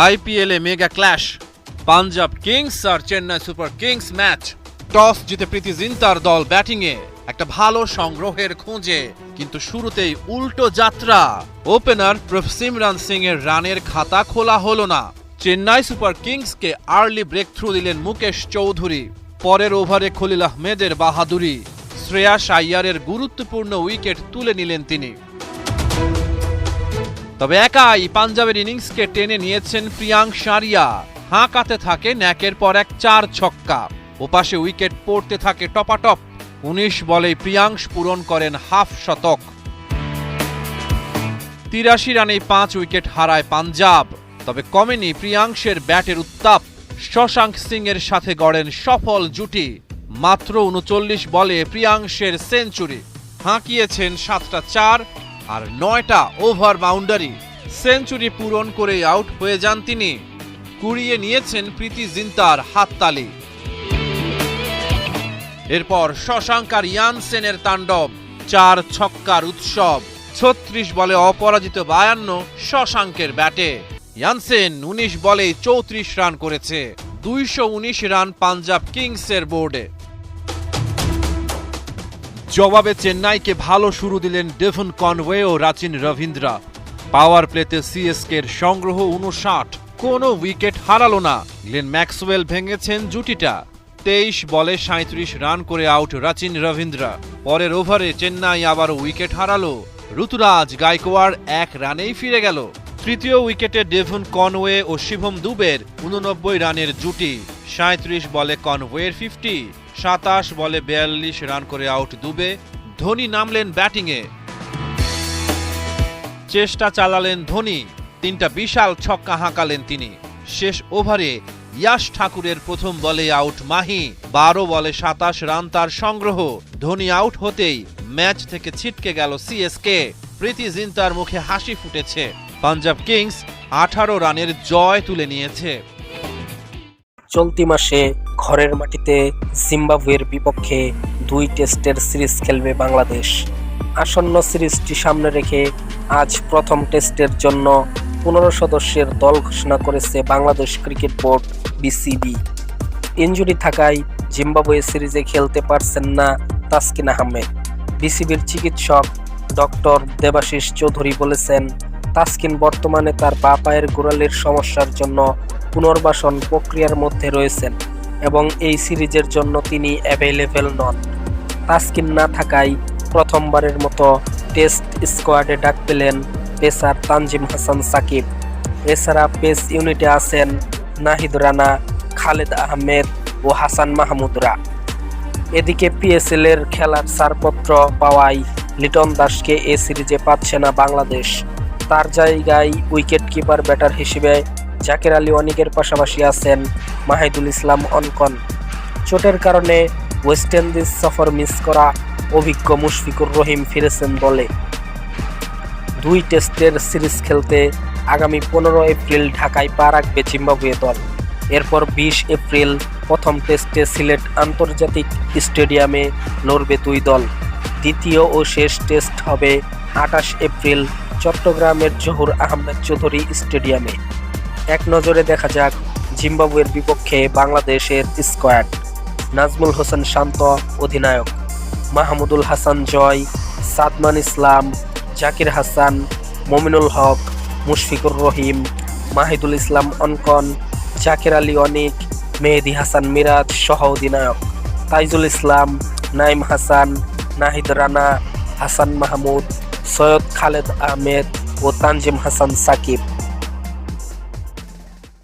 আইপিএলে mega clash Punjab Kings আর Chennai super kings match toss জিতে প্রীতি জিন্তার দল ব্যাটিংয়ে একটা ভালো সংগ্রহের খোঁজে, কিন্তু শুরুতেই উল্টো যাত্রা। ওপেনার প্রফ সিমরান সিং এর রানের খাতা খোলা হলো না। চেন্নাই সুপার কিংসকে আর্লি ব্রেক থ্রু দিলেন মুকেশ চৌধুরী। পরের ওভারে খলিল আহমেদের বাহাদুরি। শ্রেয়াস আইয়ারের গুরুত্বপূর্ণ উইকেট তুলে নিলেন তিনি। তবে একাই পাঞ্জাবের ইনিংসকে টেনে নিয়েছেন প্রিয়াঙ্ক সারিয়া হাঁকাতে থাকে ন্যাকের পর এক চার ছক্কা। ওপাশে উইকেট পড়তে থাকে টপাটপ। উনিশ বলেই প্রিয়াংশ পূরণ করেন হাফ শতক। তিরাশি রানেই পাঁচ উইকেট হারায় পাঞ্জাব। তবে কমেনি প্রিয়াংশের ব্যাটের উত্তাপ। শশাঙ্ক সিং এর সাথে গড়েন সফল জুটি। মাত্র উনচল্লিশ বলে প্রিয়াংশের সেঞ্চুরি। হাঁকিয়েছেন সাতটা চার। আর নয়টা ওভার বাউন্ডারি সেঞ্চুরি পূরণ করে আউট হয়ে যান তিনি। কুড়িয়ে নিয়েছেন প্রীতি জিন্তার হাততালি। এরপর শশাঙ্ক আর ইয়ানসেনের তাণ্ডব, চার ছক্কার উৎসব, ছত্রিশ বলে অপরাজিত বায়ান্ন শশাঙ্কের ব্যাটে। ইয়ানসেন উনিশ বলে চৌত্রিশ রান করেছে, দুইশো উনিশ রান পাঞ্জাব কিংসের বোর্ডে। জবাবে চেন্নাইকে ভালো শুরু দিলেন ডেভন কনওয়ে ও রাচিন রবীন্দ্রা। পাওয়ার প্লেতে সিএসকের সংগ্রহ উনষাট কোনো উইকেট হারালো না। গ্লেন ম্যাক্সওয়েল ভেঙেছেন জুটিটা। তেইশ বলে সাঁত্রিশ রান করে আউট রাচিন রবীন্দ্রা। পরের ওভারে চেন্নাই আবার উইকেট হারালো। ঋতুরাজ গায়কোয়াড় এক রানেই ফিরে গেল। তৃতীয় উইকেটে ডেভন কনওয়ে ও শিভম দুবের উননব্বই রানের জুটি। সাঁত্রিশ বলে কনওয়ের ফিফটি। সাতাশ বলে বিয়াল্লিশ রান করে আউট দুবে। ধোনি নামলেন ব্যাটিংয়ে। চেষ্টা চালালেন ধোনি। তিনটা বিশাল ছক্কা হাঁকালেন তিনি। শেষ ওভারে ইয়াশ ঠাকুরের প্রথম বলে আউট মাহি। বারো বলে সাতাশ রান তার সংগ্রহ। ধোনি আউট হতেই ম্যাচ থেকে ছিটকে গেল সিএসকে। প্রীতি জিন্তার মুখে হাসি ফুটেছে। পাঞ্জাব কিংস আঠারো রানের জয় তুলে নিয়েছে। চলতি মাসে ঘরের মাটিতে জিম্বাবুয়ের বিপক্ষে দুই টেস্টের সিরিজ খেলবে বাংলাদেশ। আসন্ন সিরিজটি সামনে রেখে আজ প্রথম টেস্টের জন্য পনেরো সদস্যের দল ঘোষণা করেছে Bangladesh cricket board BCB. Injury থাকায় জিম্বাবুয়ে সিরিজে খেলতে পারছেন না তাসকিন আহমেদ। বিসিবির চিকিৎসক ডক্টর দেবাশিস চৌধুরী বলেছেন, তাসকিন বর্তমানে তার বা পায়ের গোড়ালির সমস্যার জন্য পুনর্বাসন প্রক্রিয়ার মধ্যে রয়েছেন এবং এই সিরিজের জন্য তিনি অ্যাভেলেবেল নন। তাস্কিন না থাকায় প্রথমবারের মতো টেস্ট স্কোয়াডে ডাক পেলেন পেসার তানজিম হাসান সাকিব। এছাড়া পেস ইউনিটে আছেন নাহিদ রানা, খালেদ আহমেদ ও হাসান মাহমুদরা। এদিকে পিএসএল এর খেলার ছাড়পত্র পাওয়ায় লিটন দাসকে এ সিরিজে পাচ্ছে না বাংলাদেশ। তার জায়গায় উইকেট কিপার ব্যাটার হিসেবে জাকের আলী অনিকের পাশাপাশি আছেন মাহিদুল ইসলাম অনকন। চোটের কারণে ওয়েস্ট ইন্ডিজ সফর মিস করা অভিজ্ঞ মুশফিকুর রহিম ফিরেছেন দলে। দুই টেস্টের সিরিজ খেলতে আগামী পনেরো এপ্রিল ঢাকায় পা রাখবে জিম্বাবুয়ে দল। এরপর বিশ এপ্রিল প্রথম টেস্টে সিলেট আন্তর্জাতিক স্টেডিয়ামে লড়বে দুই দল। দ্বিতীয় ও শেষ টেস্ট হবে আঠাশ এপ্রিল চট্টগ্রামের জহুর আহমেদ চৌধুরী স্টেডিয়ামে। এক নজরে দেখা যাক জিম্বাবুয়ের বিপক্ষে বাংলাদেশের স্কোয়াড। নাজমুল হোসেন শান্ত অধিনায়ক। মাহমুদুল হাসান জয়, সাদমান ইসলাম, জাকির হাসান, মমিনুল হক, মুশফিকুর রহিম, মাহিদুল ইসলাম অনকন, জাকির আলী অনিক, মেহেদি হাসান মিরাজ সহ অধিনায়ক। তাইজুল ইসলাম, নাইম হাসান, নাহিদ রানা, হাসান মাহমুদ, সৈয়দ খালেদ আহমেদ ও তানজিম হাসান সাকিব।